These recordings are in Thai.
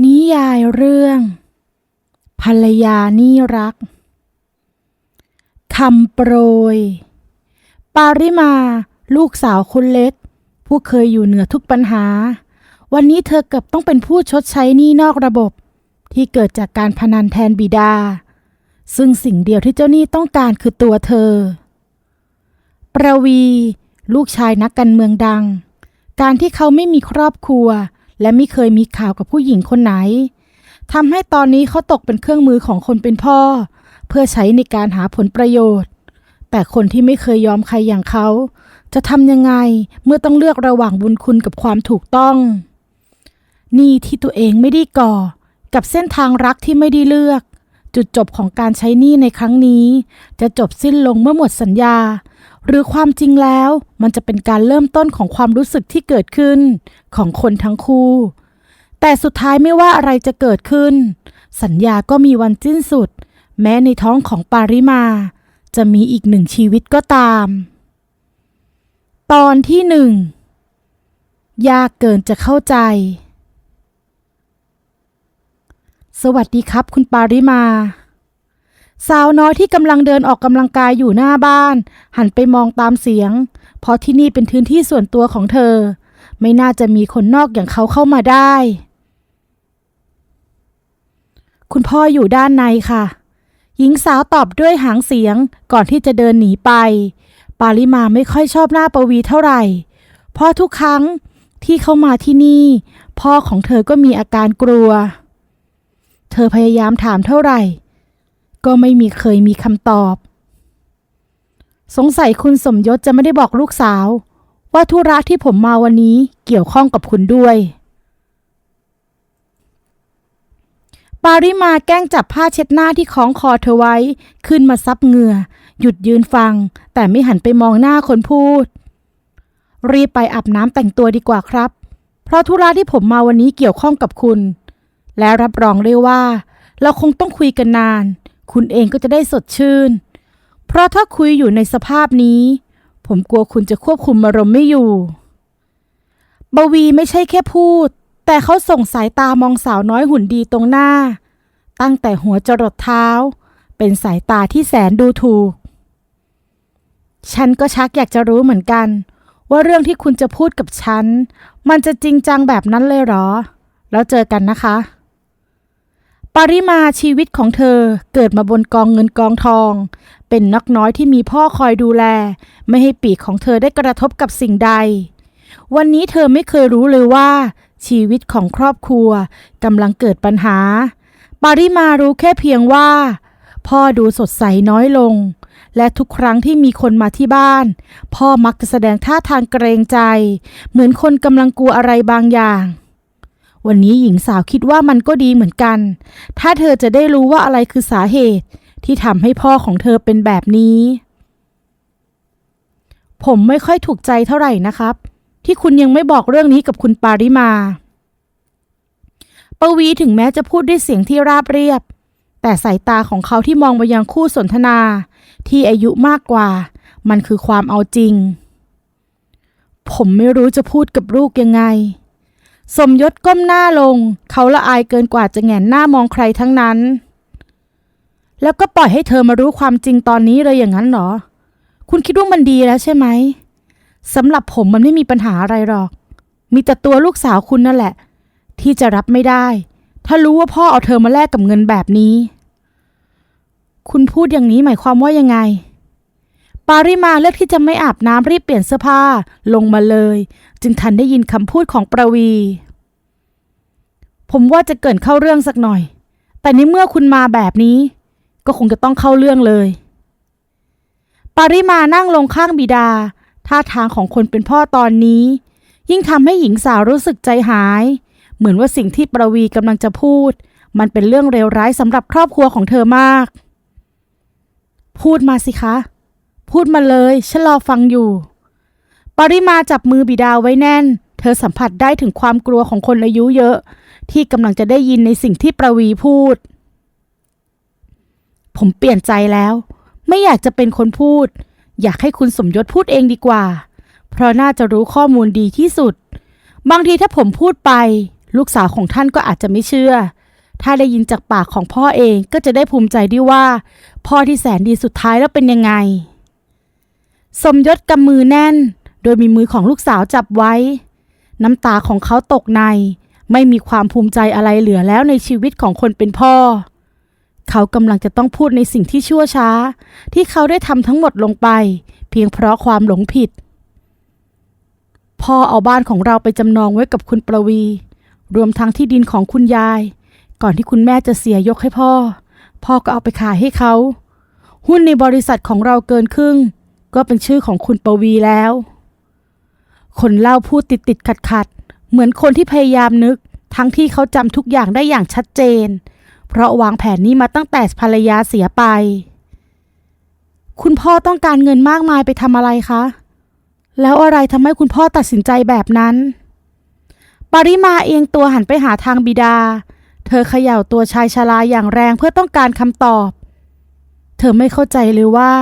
นิยายเรื่อง ภรรยานี่รักคำโปรย ปาริมา ลูกสาวคนเล็ก ผู้เคยอยู่เหนือทุกปัญหา วันนี้เธอเกือบต้องเป็นผู้ชดใช้หนี้นอกระบบ ที่เกิดจากการพนันแทนบิดา ซึ่งสิ่งเดียวที่เจ้าหนี้ต้องการคือตัวเธอ ประวี ลูกชายนักการเมืองดัง การที่เขาไม่มีครอบครัว และไม่เคยมีข่าวกับผู้หญิงคนไหนทำให้ตอนนี้เขาตกเป็นเครื่องมือของคนเป็นพ่อ เพื่อใช้ในการหาผลประโยชน์ แต่คนที่ไม่เคยยอมใครอย่างเขา จะทำยังไงเมื่อต้องเลือกระหว่างบุญคุณกับความถูกต้อง นี่ที่ตัวเองไม่ได้ก่อ กับเส้นทางรักที่ไม่ได้เลือก จุดจบของการใช้นี้ในครั้งนี้ จะจบสิ้นลงเมื่อหมดสัญญา หรือความจริงแล้วมันจะเป็นการเริ่มต้นของความรู้สึกที่เกิดขึ้นของคนทั้งคู่ แต่สุดท้ายไม่ว่าอะไรจะเกิดขึ้น สัญญาก็มีวันสิ้นสุด แม้ในท้องของปาริมา จะมีอีกหนึ่งชีวิตก็ตาม ตอนที่หนึ่งยากเกินจะเข้าใจ สวัสดีครับคุณปาริมา สาวน้อยที่กำลังเดินออกกำลังกายอยู่หน้าบ้าน หันไปมองตามเสียง เพราะที่นี่เป็นพื้นที่ส่วนตัวของเธอ ไม่น่าจะมีคนนอกอย่างเขาเข้ามาได้ คุณพ่ออยู่ด้านในค่ะ หญิงสาวตอบด้วยหางเสียงก่อนที่จะเดินหนีไป ปาริมาไม่ค่อยชอบหน้าปวีเท่าไหร่ เพราะทุกครั้งที่เข้ามาที่นี่ พ่อของเธอก็มีอาการกลัว เธอพยายามถามเท่าไหร่ ก็ไม่มีเคยมีคำตอบ สงสัยคุณสมยศจะไม่ได้บอกลูกสาว ว่าธุระที่ผมมาวันนี้เกี่ยวข้องกับคุณด้วย ปาริมาแกล้งจับผ้าเช็ดหน้าที่คล้องคอเธอไว้ ขึ้นมาซับเหงื่อ หยุดยืนฟัง แต่ไม่หันไปมองหน้าคนพูด รีบไปอาบน้ำแต่งตัวดีกว่าครับ เพราะธุระที่ผมมาวันนี้เกี่ยวข้องกับคุณ และรับรองเลยว่า เราคงต้องคุยกันนาน คุณเองก็จะได้สดชื่น เพราะถ้าคุยอยู่ในสภาพนี้ ผมกลัวคุณจะควบคุมอารมณ์ไม่อยู่ บวีไม่ใช่แค่พูด แต่เขาส่งสายตามองสาวน้อยหุ่นดีตรงหน้า ตั้งแต่หัวจรดเท้า เป็นสายตาที่แสนดูถูก ฉันก็ชักอยากจะรู้เหมือนกัน ว่าเรื่องที่คุณจะพูดกับฉัน มันจะจริงจังแบบนั้นเลยเหรอ แล้วเจอกันนะคะ ปริมาชีวิตของเธอเกิดมาบนกองเงินกองทอง เป็นนักน้อยที่มีพ่อคอยดูแล ไม่ให้ปีกของเธอได้กระทบกับสิ่งใด วันนี้เธอไม่เคยรู้เลยว่า ชีวิตของครอบครัวกำลังเกิดปัญหาปาริมารู้แค่เพียงว่า พ่อดูสดใสน้อยลง และทุกครั้งที่มีคนมาที่บ้าน พ่อมักจะแสดงท่าทางเกรงใจ เหมือนคนกำลังกลัวอะไรบางอย่าง วันนี้หญิงสาวคิดว่ามันก็ดีเหมือนกัน ถ้าเธอจะได้รู้ว่าอะไรคือสาเหตุที่ทำให้พ่อของเธอเป็นแบบนี้ ผมไม่ค่อยถูกใจเท่าไหร่นะครับ ที่คุณยังไม่บอกเรื่องนี้กับคุณปาริมาปวีถึงแม้จะพูดด้วยเสียงที่ราบเรียบ แต่สายตาของเขาที่มองมายังคู่สนทนา ที่อายุมากกว่า มันคือความเอาจริง ผมไม่รู้จะพูดกับลูกยังไง สมยศก้มหน้าลง เขาละอายเกินกว่าจะแหงนหน้ามองใครทั้งนั้น แล้วก็ปล่อยให้เธอมารู้ความจริงตอนนี้เลยอย่างนั้นเหรอ คุณคิดว่ามันดีแล้วใช่ไหมสำหรับผมมันไม่มีปัญหาอะไรหรอก มีแต่ตัวลูกสาวคุณนั่นแหละ ที่จะรับไม่ได้ ถ้ารู้ว่าพ่อเอาเธอมาแลกกับเงินแบบนี้ คุณพูดอย่างนี้หมายความว่ายังไง ปาริมาเลือกที่จะไม่อาบน้ำรีบเปลี่ยนเสื้อผ้าลงมาเลย จึงทันได้ยินคำพูดของประวี ผมว่าจะเกินเข้าเรื่องสักหน่อย แต่ในเมื่อคุณมาแบบนี้ ก็คงจะต้องเข้าเรื่องเลย ปาริมานั่งลงข้างบิดา ท่าทางของคนเป็นพ่อตอนนี้ ยิ่งทำให้หญิงสาวรู้สึกใจหาย เหมือนว่าสิ่งที่ประวีกำลังจะพูด มันเป็นเรื่องเลวร้ายสำหรับครอบครัวของเธอมาก พูดมาสิคะ พูดมาเลยฉันรอฟังอยู่ ปริมาจับมือบิดาไว้แน่น เธอสัมผัสได้ถึงความกลัวของคนอายุเยอะ ที่กำลังจะได้ยินในสิ่งที่ประวีพูด ผมเปลี่ยนใจแล้ว ไม่อยากจะเป็นคนพูด อยากให้คุณสมยศพูดเองดีกว่า เพราะน่าจะรู้ข้อมูลดีที่สุด บางทีถ้าผมพูดไป ลูกสาวของท่านก็อาจจะไม่เชื่อ ถ้าได้ยินจากปากของพ่อเองก็จะได้ภูมิใจด้วยว่า พ่อที่แสนดีสุดท้ายแล้วเป็นยังไง สมยศกำมือแน่น โดยมีมือของลูกสาวจับไว้ น้ำตาของเขาตกใน ไม่มีความภูมิใจอะไรเหลือแล้วในชีวิตของคนเป็นพ่อ เขากำลังจะต้องพูดในสิ่งที่ชั่วช้า ที่เขาได้ทำทั้งหมดลงไป เพียงเพราะความหลงผิด พ่อเอาบ้านของเราไปจำนองไว้กับคุณประวี รวมทั้งที่ดินของคุณยาย ก่อนที่คุณแม่จะเสียยกให้พ่อ พ่อก็เอาไปขายให้เขา หุ้นในบริษัทของเราเกินครึ่ง ก็เป็นชื่อของคุณปวีแล้ว คนเล่าพูดติดติดขัดขัดเหมือนคนที่พยายามนึก ทั้งที่เขาจำทุกอย่างได้อย่างชัดเจน เพราะวางแผนนี้มาตั้งแต่ภรรยาเสียไป คุณพ่อต้องการเงินมากมายไปทำอะไรคะ แล้วอะไรทำให้คุณพ่อตัดสินใจแบบนั้น ปริมาเองตัวหันไปหาทางบิดา เธอเขย่าตัวชายชราอย่างแรงเพื่อต้องการคำตอบ เธอไม่เข้าใจเลยว่า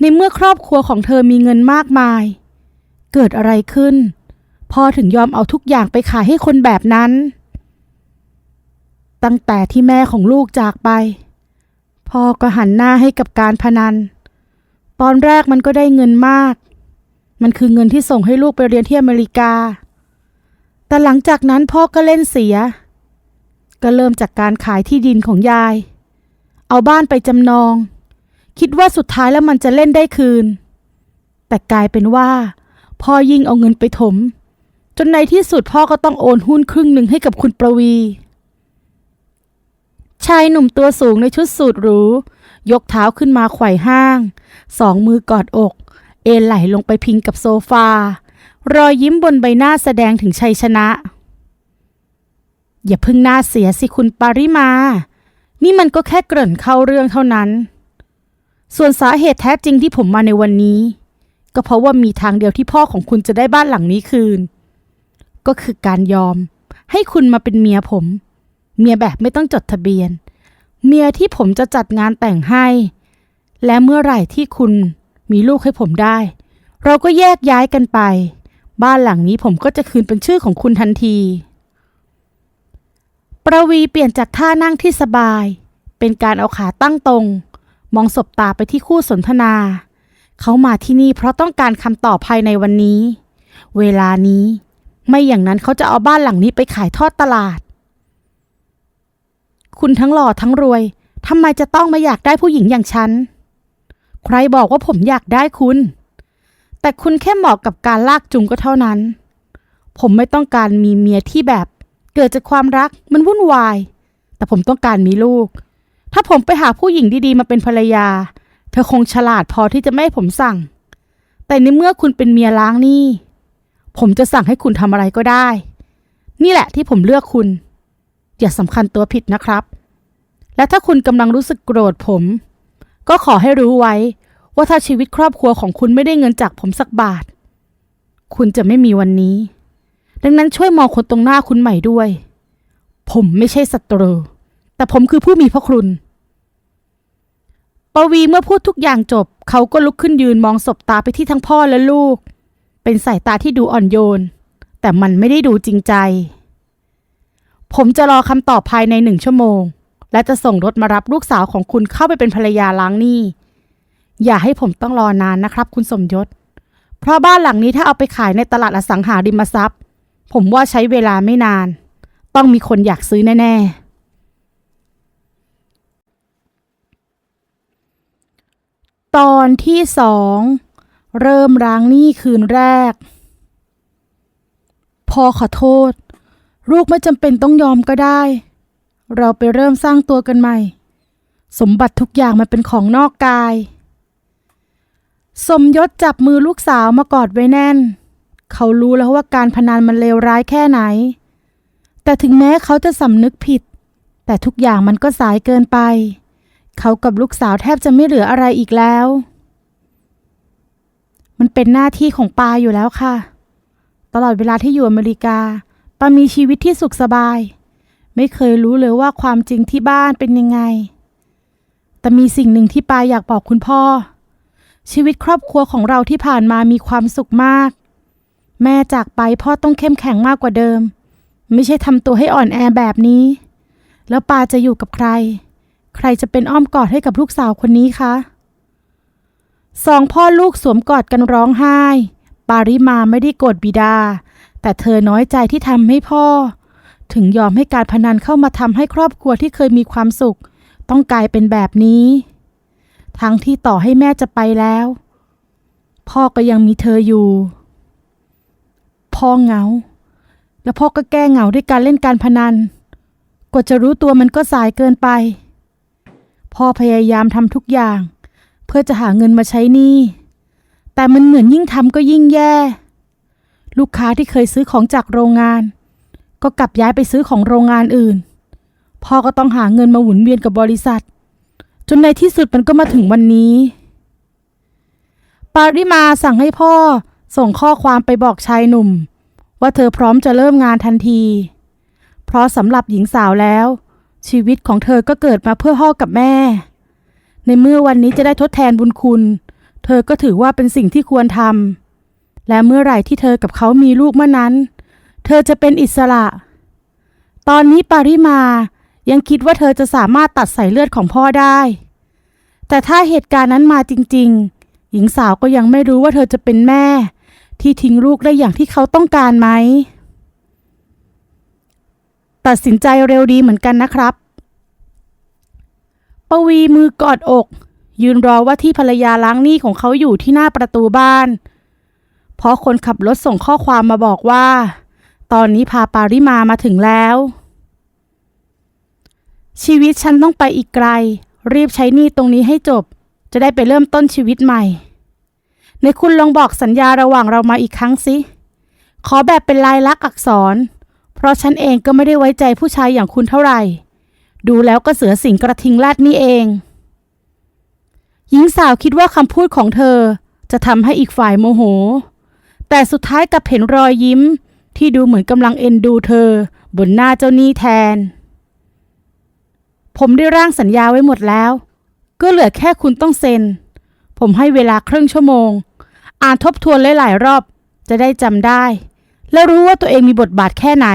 ในเมื่อครอบครัวของเธอมีเงินมากมาย เกิดอะไรขึ้น พ่อถึงยอมเอาทุกอย่างไปขายให้คนแบบนั้น ตั้งแต่ที่แม่ของลูกจากไป พ่อก็หันหน้าให้กับการพนัน ตอนแรกมันก็ได้เงินมาก มันคือเงินที่ส่งให้ลูกไปเรียนที่อเมริกา แต่หลังจากนั้นพ่อก็เล่นเสีย ก็เริ่มจากการขายที่ดินของยาย เอาบ้านไปจำนอง คิดว่าสุดท้ายแล้วมันจะเล่นได้คืน แต่กลายเป็นว่า พ่อยิ่งเอาเงินไปถม จนในที่สุดพ่อก็ต้องโอนหุ้นครึ่งหนึ่งให้กับคุณประวี ชายหนุ่มตัวสูงในชุดสูทหรู ยกเท้าขึ้นมาไขว่ห้าง สองมือกอดอก เอนไหลลงไปพิงกับโซฟา รอยยิ้มบนใบหน้าแสดงถึงชัยชนะ อย่าพึ่งหน้าเสียสิคุณปาริมา นี่มันก็แค่เกริ่นเข้าเรื่องเท่านั้น ส่วนสาเหตุแท้จริงที่ผมมาในวันนี้ ก็เพราะว่ามีทางเดียวที่พ่อของคุณจะได้บ้านหลังนี้คืน ก็คือการยอม ให้คุณมาเป็นเมียผม เมียแบบไม่ต้องจดทะเบียน เมียที่ผมจะจัดงานแต่งให้ และเมื่อไหร่ที่คุณมีลูกให้ผมได้ เราก็แยกย้ายกันไป บ้านหลังนี้ผมก็จะคืนเป็นชื่อของคุณทันที ประวีเปลี่ยนจากท่านั่งที่สบาย เป็นการเอาขาตั้งตรง มองสบตาไปที่คู่สนทนา เขามาที่นี่เพราะต้องการคำตอบภายในวันนี้ เวลานี้ ไม่อย่างนั้นเขาจะเอาบ้านหลังนี้ไปขายทอดตลาด คุณทั้งหล่อทั้งรวยทำไมจะต้องมาอยากได้ผู้หญิงอย่างฉัน ใครบอกว่าผมอยากได้คุณ แต่คุณแค่เหมาะกับการลากจูงก็เท่านั้น ผมไม่ต้องการมีเมียที่แบบ เกิดจากความรักมันวุ่นวาย แต่ผมต้องการมีลูก ถ้าผมไปหาผู้หญิงดีๆมาเป็นภรรยา เธอคงฉลาดพอที่จะไม่ให้ผมสั่ง แต่ในเมื่อคุณเป็นเมียล้างหนี้ผมจะสั่งให้คุณทำอะไรก็ได้ นี่แหละที่ผมเลือกคุณ อย่าสำคัญตัวผิดนะครับ และถ้าคุณกำลังรู้สึกโกรธผม ก็ขอให้รู้ไว้ว่าถ้าชีวิตครอบครัวของคุณไม่ได้เงินจากผมสักบาท คุณจะไม่มีวันนี้ ดังนั้นช่วยมองคนตรงหน้าคุณใหม่ด้วย ผมไม่ใช่ศัตรู แต่ผมคือผู้มีพระคุณ ปวีเมื่อพูดทุกอย่างจบ เขาก็ลุกขึ้นยืนมองศบตาไปที่ทั้งพ่อและลูก เป็นสายตาที่ดูอ่อนโยน แต่มันไม่ได้ดูจริงใจ ผมจะรอคำตอบภายในหนึ่งชั่วโมง และจะส่งรถมารับลูกสาวของคุณเข้าไปเป็นภรรยาล้างหนี้ อย่าให้ผมต้องรอนานนะครับ คุณสมยศ เพราะบ้านหลังนี้ถ้าเอาไปขายในตลาดอสังหาริมทรัพย์ ผมว่าใช้เวลาไม่นาน ต้องมีคนอยากซื้อแน่ ๆ ต อนที่สองเริ่มล้างหนี้คืนแรก พอขอโทษ ลูกไม่จำเป็นต้องยอมก็ได้ เราไปเริ่มสร้างตัวกันใหม่ สมบัติทุกอย่างมันเป็นของนอกกาย สมยศจับมือลูกสาวมากอดไว้แน่น เขารู้แล้วว่าการพนันมันเลวร้ายแค่ไหน แต่ถึงแม้เขาจะสำนึกผิด แต่ทุกอย่างมันก็สายเกินไป เขากับลูกสาวแทบจะไม่เหลืออะไรอีกแล้ว มันเป็นหน้าที่ของปาอยู่แล้วค่ะ ตลอดเวลาที่อยู่อเมริกา ปามีชีวิตที่สุขสบาย ไม่เคยรู้เลยว่าความจริงที่บ้านเป็นยังไง แต่มีสิ่งหนึ่งที่ปาอยากบอกคุณพ่อ ชีวิตครอบครัวของเราที่ผ่านมามีความสุขมาก แม่จากไปพ่อต้องเข้มแข็งมากกว่าเดิม ไม่ใช่ทำตัวให้อ่อนแอแบบนี้ แล้วปาจะอยู่กับใคร ใครจะเป็นอ้อมกอดให้กับลูกสาวคนนี้คะ สองพ่อลูกสวมกอดกันร้องไห้ ปาริมาไม่ได้โกรธบิดา แต่เธอน้อยใจที่ทำให้พ่อ ถึงยอมให้การพนันเข้ามาทำให้ครอบครัวที่เคยมีความสุข ต้องกลายเป็นแบบนี้ ทั้งที่ต่อให้แม่จะไปแล้ว พ่อก็ยังมีเธออยู่ พ่อเหงา แล้วพ่อก็แก้เหงาด้วยการเล่นการพนันกว่าจะรู้ตัวมันก็สายเกินไป พ่อพยายามทำทุกอย่าง เพื่อจะหาเงินมาใช้หนี้ แต่มันเหมือนยิ่งทำก็ยิ่งแย่ ลูกค้าที่เคยซื้อของจากโรงงาน ก็กลับย้ายไปซื้อของโรงงานอื่น พ่อก็ต้องหาเงินมาหมุนเวียนกับบริษัท จนในที่สุดมันก็มาถึงวันนี้ ปาริมาสั่งให้พ่อส่งข้อความไปบอกชายหนุ่ม ว่าเธอพร้อมจะเริ่มงานทันที เพราะสำหรับหญิงสาวแล้ว ชีวิตของเธอก็เกิดมาเพื่อพ่อกับแม่ ในเมื่อวันนี้จะได้ทดแทนบุญคุณ เธอก็ถือว่าเป็นสิ่งที่ควรทำและเมื่อไหร่ที่เธอกับเขามีลูกเมื่อนั้น เธอจะเป็นอิสระ ตอนนี้ปาริมายังคิดว่าเธอจะสามารถตัดสายเลือดของพ่อได้ แต่ถ้าเหตุการณ์นั้นมาจริง ๆ หญิงสาวก็ยังไม่รู้ว่าเธอจะเป็นแม่ ที่ทิ้งลูกได้อย่างที่เขาต้องการไหม ตัดสินใจเร็วดีเหมือนกันนะครับ ปวีมือกอดอก ยืนรอว่าที่ภรรยาล้างหนี้ของเขาอยู่ที่หน้าประตูบ้าน เพราะคนขับรถส่งข้อความมาบอกว่า ตอนนี้พาปาริมามาถึงแล้ว ชีวิตฉันต้องไปอีกไกล รีบใช้หนี้ตรงนี้ให้จบ จะได้ไปเริ่มต้นชีวิตใหม่ในคุณลองบอกสัญญาระหว่างเรามาอีกครั้งสิ ขอแบบเป็นลายลักษณ์อักษร เพราะฉันเองก็ไม่ได้ไว้ใจผู้ชายอย่างคุณเท่าไหร่ ดูแล้วก็เสือสิงกระทิงลาดนี่เอง หญิงสาวคิดว่าคำพูดของเธอจะทำให้อีกฝ่ายโมโห แต่สุดท้ายกับเห็นรอยยิ้ม ที่ดูเหมือนกำลังเอ็นดูเธอ บนหน้าเจ้าหนี้แทน ผมได้ร่างสัญญาไว้หมดแล้ว ก็เหลือแค่คุณต้องเซ็น ผมให้เวลาครึ่งชั่วโมง อ่านทบทวนหลายๆรอบจะได้จำได้ และรู้ว่าตัวเองมีบทบาทแค่ไหน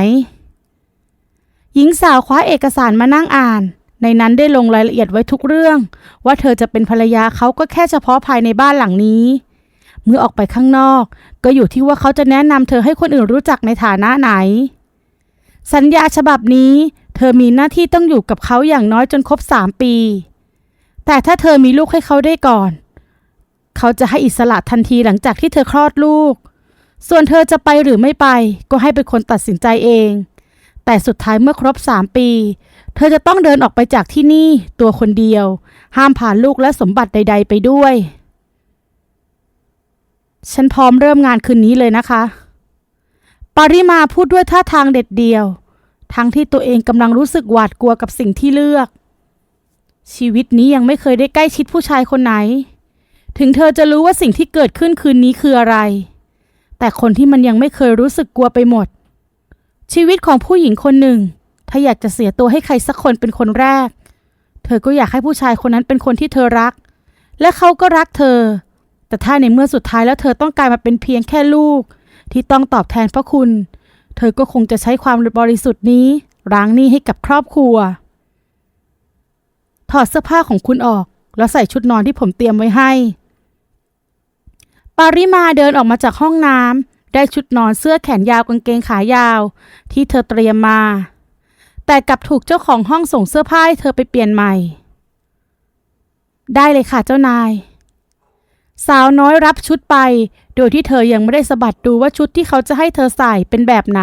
หญิงสาวคว้าเอกสารมานั่งอ่าน ในนั้นได้ลงรายละเอียดไว้ทุกเรื่อง ว่าเธอจะเป็นภรรยาเขาก็แค่เฉพาะภายในบ้านหลังนี้ เมื่อออกไปข้างนอก ก็อยู่ที่ว่าเขาจะแนะนำเธอให้คนอื่นรู้จักในฐานะไหน สัญญาฉบับนี้ เธอมีหน้าที่ต้องอยู่กับเขาอย่างน้อยจนครบสามปี แต่ถ้าเธอมีลูกให้เขาได้ก่อน เขาจะให้อิสระทันทีหลังจากที่เธอคลอดลูก ส่วนเธอจะไปหรือไม่ไป ก็ให้เป็นคนตัดสินใจเอง แต่สุดท้ายเมื่อครบสามปี เธอจะต้องเดินออกไปจากที่นี่ตัวคนเดียว ห้ามผ่านลูกและสมบัติใด ๆ ไปด้วย ฉันพร้อมเริ่มงานคืนนี้เลยนะคะ ปาริมาพูดด้วยท่าทางเด็ดเดียว ทั้งที่ตัวเองกำลังรู้สึกหวาดกลัวกับสิ่งที่เลือก ชีวิตนี้ยังไม่เคยได้ใกล้ชิดผู้ชายคนไหน ถึงเธอจะรู้ว่าสิ่งที่เกิดขึ้นคืนนี้คืออะไร แต่คนที่มันยังไม่เคยรู้สึกกลัวไปหมด ชีวิตของผู้หญิงคนหนึ่ง ถ้าอยากจะเสียตัวให้ใครสักคนเป็นคนแรก เธอก็อยากให้ผู้ชายคนนั้นเป็นคนที่เธอรัก และเขาก็รักเธอ แต่ถ้าในเมื่อสุดท้ายแล้วเธอต้องกลายมาเป็นเพียงแค่ลูก ที่ต้องตอบแทนพระคุณ เธอก็คงจะใช้ความบริสุทธิ์นี้ล้างหนี้ให้กับครอบครัว ถอดเสื้อผ้าของคุณออก แล้วใส่ชุดนอนที่ผมเตรียมไว้ให้ ปาริมาเดินออกมาจากห้องน้ำ ได้ชุดนอนเสื้อแขนยาวกางเกงขายาว ที่เธอเตรียมมา แต่กลับถูกเจ้าของห้องส่งเสื้อผ้าให้เธอไปเปลี่ยนใหม่ ได้เลยค่ะเจ้านาย สาวน้อยรับชุดไป โดยที่เธอยังไม่ได้สะบัดดูว่าชุดที่เขาจะให้เธอใส่เป็นแบบไหน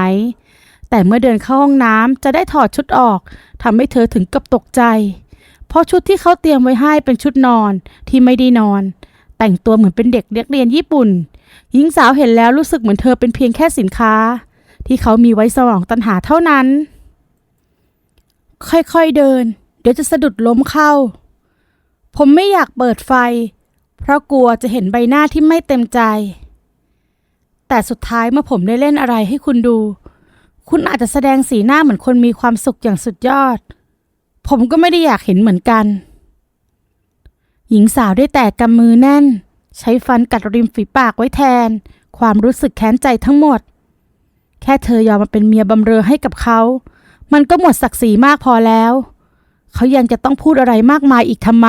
แต่เมื่อเดินเข้าห้องน้ำจะได้ถอดชุดออกทำให้เธอถึงกับตกใจ เพราะชุดที่เขาเตรียมไว้ให้เป็นชุดนอนที่ไม่ได้นอน แต่งตัวเหมือนเป็นเด็กเรียนญี่ปุ่น หญิงสาวเห็นแล้วรู้สึกเหมือนเธอเป็นเพียงแค่สินค้า ที่เขามีไว้สมองตันหาเท่านั้น ค่อยๆเดิน เดี๋ยวจะสะดุดล้มเข้า ผมไม่อยากเปิดไฟ เพราะกลัวจะเห็นใบหน้าที่ไม่เต็มใจ แต่สุดท้ายเมื่อผมได้เล่นอะไรให้คุณดู คุณอาจจะแสดงสีหน้าเหมือนคนมีความสุขอย่างสุดยอด ผมก็ไม่ได้อยากเห็นเหมือนกัน หญิงสาวได้แต่กำมือแน่น ใช้ฟันกัดริมฝีปากไว้แทน ความรู้สึกแค้นใจทั้งหมด แค่เธอยอมมาเป็นเมียบำเรอให้กับเขา มันก็หมดศักดิ์ศรีมากพอแล้ว เขายังจะต้องพูดอะไรมากมายอีกทำไม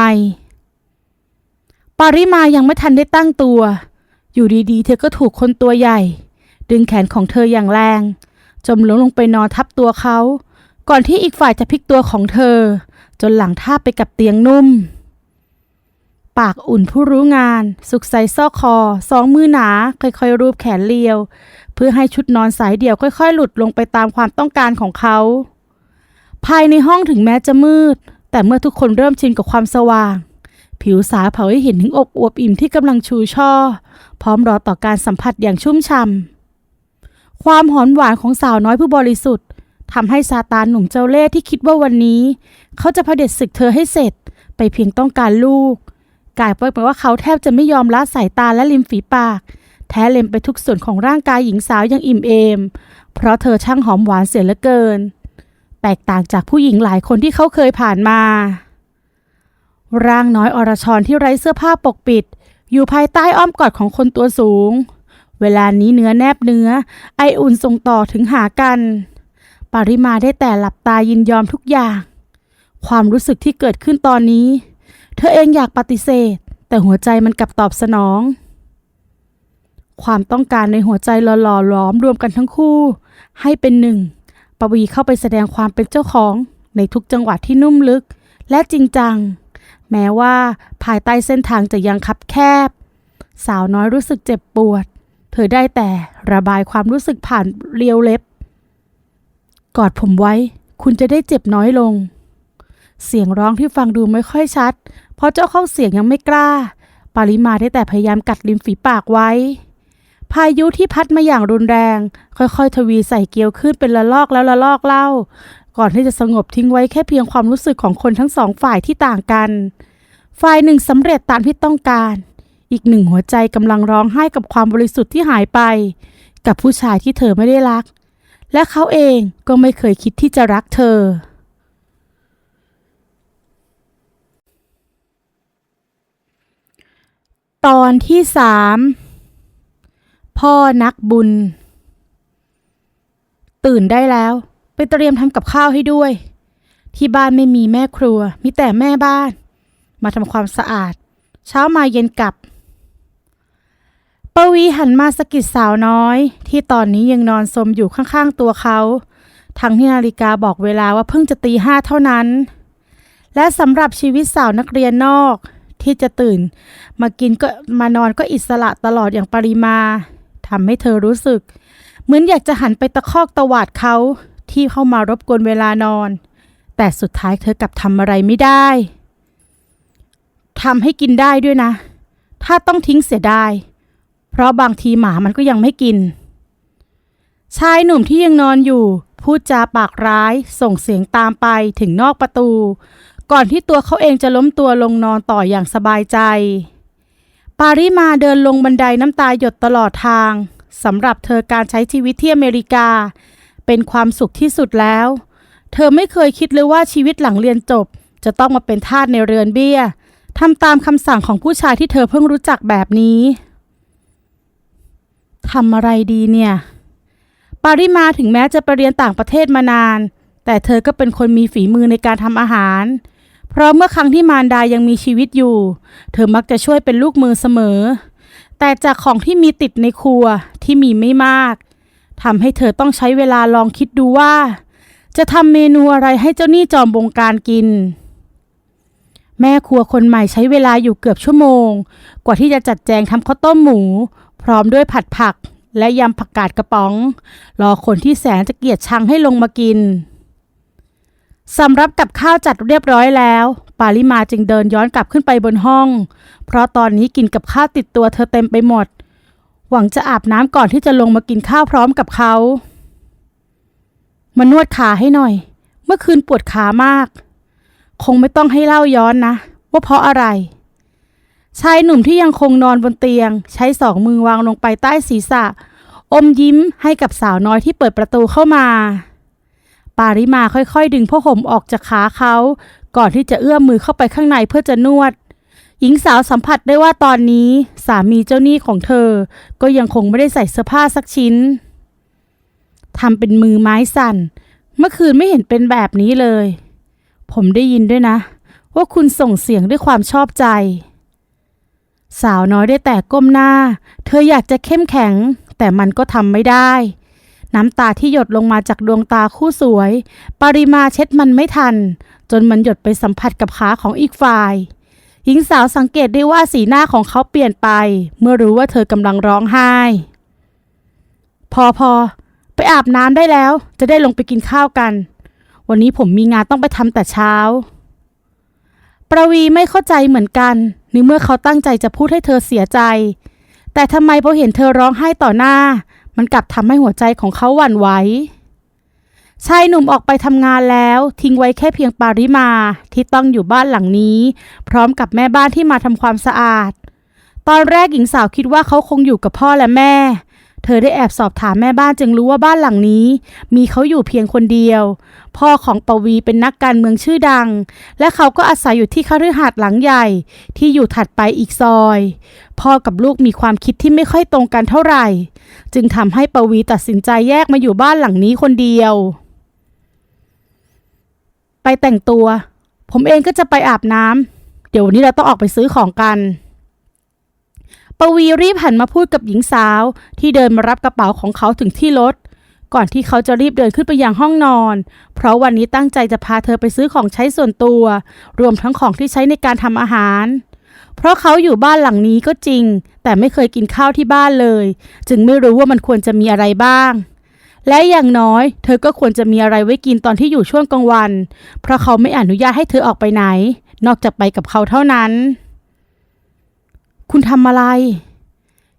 ปาริมายังไม่ทันได้ตั้งตัว อยู่ดีๆ เธอก็ถูกคนตัวใหญ่ ดึงแขนของเธออย่างแรง จมลงลงไปนอนทับตัวเขา ก่อนที่อีกฝ่ายจะพลิกตัวของเธอ จนหลังท่าบไปกับเตียงนุ่ม ปากอุ่นผู้รู้งาน สุกใสซอกคอ สองมือหนา ค่อยๆ รูปแขนเลียว เพื่อให้ชุดนอนสายเดี่ยวค่อยๆ หลุดลงไปตามความต้องการของเขา ภายในห้องถึงแม้จะมืด แต่เมื่อทุกคนเริ่มชินกับความสว่าง ผิวสาเผาให้เห็นถึงอกอวบอิ่มที่กำลังชูช่อ พร้อมรอต่อการสัมผัสอย่างชุ่มช่ำความหอมหวานของสาวน้อยผู้บริสุทธิ์ทำให้ซาตานหนุ่มเจ้าเล่ห์ที่คิดว่าวันนี้ เขาจะเผด็จศึกเธอให้เสร็จ ไปเพียงต้องการลูก กลายเป็นว่าเขาแทบจะไม่ยอมละสายตาและริมฝีปาก แท้เล็มไปทุกส่วนของร่างกายหญิงสาวย่างอิ่มเอม เพราะเธอช่างหอมหวานเสียเหลือเกิน แตกต่างจากผู้หญิงหลายคนที่เขาเคยผ่านมา ร่างน้อยอรชรที่ไร้เสื้อผ้าปกปิด อยู่ภายใต้อ้อมกอดของคนตัวสูง เวลานี้เนื้อแนบเนื้อ ไออุ่นส่งต่อถึงหากัน ปริมาได้แต่หลับตายินยอมทุกอย่าง ความรู้สึกที่เกิดขึ้นตอนนี้ เธอเองอยากปฏิเสธ แต่หัวใจมันกลับตอบสนอง ความต้องการในหัวใจหล่อๆล้อมรวมกันทั้งคู่ ให้เป็นหนึ่งปวีเข้าไปแสดงความเป็นเจ้าของในทุกจังหวะที่นุ่มลึกและจริงจัง แม้ว่าภายใต้เส้นทางจะยังคับแคบ สาวน้อยรู้สึกเจ็บปวด เธอได้แต่ระบายความรู้สึกผ่านเรียวเล็บ กอดผมไว้ คุณจะได้เจ็บน้อยลง เสียงร้องที่ฟังดูไม่ค่อยชัด เพราะเจ้าเข้าเสียงยังไม่กล้า ปาริมาได้แต่พยายามกัดริมฝีปากไว้ พายุที่พัดมาอย่างรุนแรง ค่อยๆ ทวีใส่เกลียวขึ้นเป็นละลอกแล้วละลอกเล่า ก่อนที่จะสงบทิ้งไว้แค่เพียงความรู้สึกของคนทั้งสองฝ่ายที่ต่างกัน ฝ่ายหนึ่งสำเร็จตามที่ต้องการ อีกหนึ่งหัวใจกำลังร้องไห้กับความบริสุทธิ์ที่หายไป กับผู้ชายที่เธอไม่ได้รัก และเขาเองก็ไม่เคยคิดที่จะรักเธอ ตอนที่สามพ่อนักบุญ ตื่นได้แล้ว ไปเตรียมทำกับข้าวให้ด้วย ที่บ้านไม่มีแม่ครัว มีแต่แม่บ้าน มาทำความสะอาด เช้ามาเย็นกลับปวีหันมาสกิดสาวน้อย ที่ตอนนี้ยังนอนสมอยู่ข้างๆตัวเขา ทั้งที่นาฬิกาบอกเวลาว่าเพิ่งจะตีห้าเท่านั้น และสำหรับชีวิตสาวนักเรียนนอก ที่จะตื่น มากินก็มานอนก็อิสระตลอดอย่างปริมาทำให้เธอรู้สึก เหมือนอยากจะหันไปตะคอกตวาดเขาที่เข้ามารบกวนเวลานอน แต่สุดท้ายเธอกลับทำอะไรไม่ได้ทำให้กินได้ด้วยนะ ถ้าต้องทิ้งเสียดายเพราะบางทีหมามันก็ยังไม่กิน ชายหนุ่มที่ยังนอนอยู่ พูดจาปากร้ายส่งเสียงตามไปถึงนอกประตู ก่อนที่ตัวเขาเองจะล้มตัวลงนอนต่ออย่างสบายใจ ปาริมาเดินลงบันไดน้ำตาหยดตลอดทางสำหรับเธอการใช้ชีวิตที่อเมริกา เป็นความสุขที่สุดแล้ว เธอไม่เคยคิดเลยว่าชีวิตหลังเรียนจบ จะต้องมาเป็นทาสในเรือนเบี้ยทำตามคำสั่งของผู้ชายที่เธอเพิ่งรู้จักแบบนี้ทำอะไรดีเนี่ย ปาริมาถึงแม้จะไปเรียนต่างประเทศมานาน แต่เธอก็เป็นคนมีฝีมือในการทำอาหาร เพราะเมื่อครั้งที่มารดายังมีชีวิตอยู่ เธอมักจะช่วยเป็นลูกมือเสมอ แต่จากของที่มีติดในครัวที่มีไม่มากทำให้เธอต้องใช้เวลาลองคิดดูว่า จะทำเมนูอะไรให้เจ้าหนี้จอมบงการกิน แม่ครัวคนใหม่ใช้เวลาอยู่เกือบชั่วโมง กว่าที่จะจัดแจงทำข้าวต้มหมู พร้อมด้วยผัดผักและยำผักกาดกระป๋อง รอคนที่แสนจะเกลียดชังให้ลงมากิน สำรับกับข้าวจัดเรียบร้อยแล้ว ปาลิมาจึงเดินย้อนกลับขึ้นไปบนห้อง เพราะตอนนี้กินกับข้าวติดตัวเธอเต็มไปหมด หวังจะอาบน้ำก่อนที่จะลงมากินข้าวพร้อมกับเขา มานวดขาให้หน่อย เมื่อคืนปวดขามาก คงไม่ต้องให้เล่าย้อนนะ ว่าเพราะอะไร ชายหนุ่มที่ยังคงนอนบนเตียง ใช้สองมือวางลงไปใต้ศีรษะ อมยิ้มให้กับสาวน้อยที่เปิดประตูเข้ามา ปาริมาค่อยๆ ดึงผ้าห่มออกจากขาเขา ก่อนที่จะเอื้อมมือเข้าไปข้างในเพื่อจะนวด หญิงสาวสัมผัสได้ว่าตอนนี้สามีเจ้าหนี้ของเธอ ก็ยังคงไม่ได้ใส่เสื้อผ้าสักชิ้นทำเป็นมือไม้สั่น เมื่อคืนไม่เห็นเป็นแบบนี้เลย ผมได้ยินด้วยนะ ว่าคุณส่งเสียงด้วยความชอบใจ สาวน้อยได้แต่ก้มหน้า เธออยากจะเข้มแข็ง แต่มันก็ทำไม่ได้ น้ำตาที่หยดลงมาจากดวงตาคู่สวย ปริมาเช็ดมันไม่ทัน จนมันหยดไปสัมผัสกับขาของอีกฝ่าย หญิงสาวสังเกตได้ว่าสีหน้าของเขาเปลี่ยนไป เมื่อรู้ว่าเธอกำลังร้องไห้ พอพอไปอาบน้ำได้แล้ว จะได้ลงไปกินข้าวกัน วันนี้ผมมีงานต้องไปทำแต่เช้า ประวีไม่เข้าใจเหมือนกันในเมื่อเขาตั้งใจจะพูดให้เธอเสียใจ แต่ทำไมพอเห็นเธอร้องไห้ต่อหน้า มันกลับทำให้หัวใจของเขาหวั่นไหวชายหนุ่มออกไปทำงานแล้วทิ้งไว้แค่เพียงปาริมาที่ต้องอยู่บ้านหลังนี้ พร้อมกับแม่บ้านที่มาทำความสะอาด ตอนแรกหญิงสาวคิดว่าเขาคงอยู่กับพ่อและแม่ เธอได้แอบสอบถามแม่บ้านจึงรู้ว่าบ้านหลังนี้ มีเขาอยู่เพียงคนเดียว พ่อของปวีเป็นนักการเมืองชื่อดัง และเขาก็อาศัยอยู่ที่คฤหาสน์หลังใหญ่ที่อยู่ถัดไปอีกซอย พ่อกับลูกมีความคิดที่ไม่ค่อยตรงกันเท่าไหร่ จึงทำให้ปวีตัดสินใจแยกมาอยู่บ้านหลังนี้คนเดียว ไปแต่งตัว ผมเองก็จะไปอาบน้ำเดี๋ยววันนี้เราต้องออกไปซื้อของกัน วีรีบหันมาพูดกับหญิงสาว ที่เดินมารับกระเป๋าของเขาถึงที่รถ ก่อนที่เขาจะรีบเดินขึ้นไปยังห้องนอน เพราะวันนี้ตั้งใจจะพาเธอไปซื้อของใช้ส่วนตัว รวมทั้งของที่ใช้ในการทำอาหาร เพราะเขาอยู่บ้านหลังนี้ก็จริง แต่ไม่เคยกินข้าวที่บ้านเลย จึงไม่รู้ว่ามันควรจะมีอะไรบ้างและอย่างน้อย เธอก็ควรจะมีอะไรไว้กินตอนที่อยู่ช่วงกลางวัน เพราะเขาไม่อนุญาตให้เธอออกไปไหน นอกจากไปกับเขาเท่านั้น คุณทำอะไร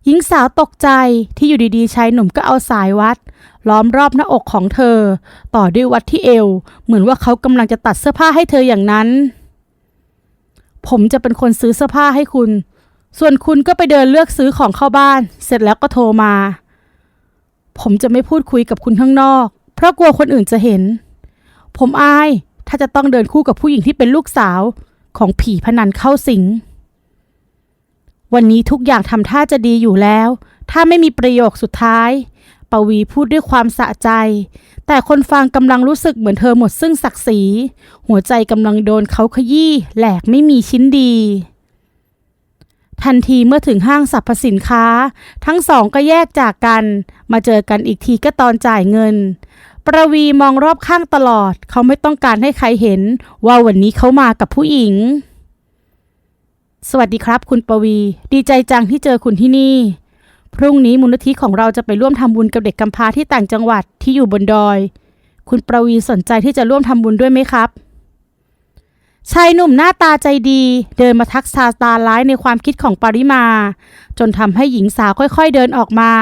หญิงสาวตกใจที่อยู่ดีๆชายหนุ่มก็เอาสายวัด ล้อมรอบหน้าอกของเธอ ต่อด้วยวัดที่เอว เหมือนว่าเขากำลังจะตัดเสื้อผ้าให้เธออย่างนั้น ผมจะเป็นคนซื้อเสื้อผ้าให้คุณ ส่วนคุณก็ไปเดินเลือกซื้อของเข้าบ้าน เสร็จแล้วก็โทรมา ผมจะไม่พูดคุยกับคุณข้างนอก เพราะกลัวคนอื่นจะเห็น ผมอายถ้าจะต้องเดินคู่กับผู้หญิงที่เป็นลูกสาวของผีพนันเข้าสิง วันนี้ทุกอย่างทำท่าจะดีอยู่แล้ว ถ้าไม่มีประโยคสุดท้าย ปวีพูดด้วยความสะใจ แต่คนฟังกำลังรู้สึกเหมือนเธอหมดซึ่งศักดิ์ศรี หัวใจกำลังโดนเขาขยี้แหลกไม่มีชิ้นดีทันทีเมื่อถึงห้างสรรพสินค้า ทั้งสองก็แยกจากกัน มาเจอกันอีกทีก็ตอนจ่ายเงิน ประวีมองรอบข้างตลอด เขาไม่ต้องการให้ใครเห็น ว่าวันนี้เขามากับผู้หญิง สวัสดีครับ คุณปวี ดีใจจังที่เจอคุณที่นี่ พรุ่งนี้มูลนิธิของเราจะไปร่วมทำบุญกับเด็กกำพร้าที่ต่างจังหวัดที่อยู่บนดอย คุณประวีสนใจที่จะร่วมทำบุญด้วยไหมครับชายหนุ่มหน้าตาใจดี เดินมาทักซาตาร้ายในความคิดของปริมา จนทำให้หญิงสาวค่อยๆเดินออกมา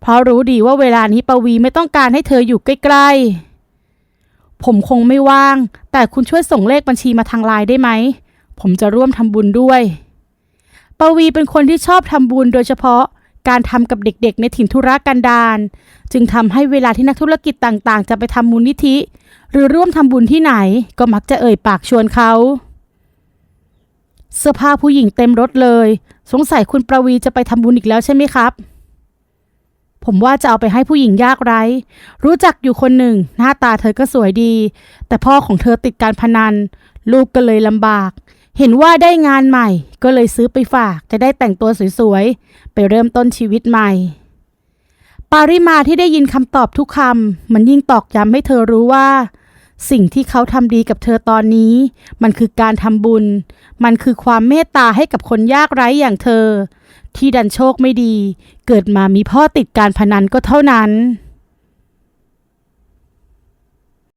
เพราะรู้ดีว่าเวลานี้ปวีไม่ต้องการให้เธออยู่ใกล้ๆผมคงไม่ว่าง แต่คุณช่วยส่งเลขบัญชีมาทางไลน์ได้ไหม ผมจะร่วมทำบุญด้วย ปวีเป็นคนที่ชอบทำบุญโดยเฉพาะการทำกับเด็กๆ ในถิ่นธุรกันดารจึงทำให้เวลาที่นักธุรกิจต่างๆ จะไปทำมูลนิธิ หรือร่วมทำบุญที่ไหนก็มักจะเอ่ยปากชวนเขา เสื้อผ้าผู้หญิงเต็มรถเลย สงสัยคุณประวีจะไปทำบุญอีกแล้วใช่ไหมครับ ผมว่าจะเอาไปให้ผู้หญิงยากไร้ รู้จักอยู่คนหนึ่ง หน้าตาเธอก็สวยดี แต่พ่อของเธอติดการพนัน ลูกก็เลยลำบาก เห็นว่าได้งานใหม่ ก็เลยซื้อไปฝากจะได้แต่งตัวสวยๆ ไปเริ่มต้นชีวิตใหม่ ปาริมาที่ได้ยินคำตอบทุกคำมันยิ่งตอกย้ำให้เธอรู้ว่า สิ่งที่เขาทำดีกับเธอตอนนี้ มันคือการทำบุญ มันคือความเมตตาให้กับคนยากไร้อย่างเธอ ที่ดันโชคไม่ดี เกิดมามีพ่อติดการพนันก็เท่านั้น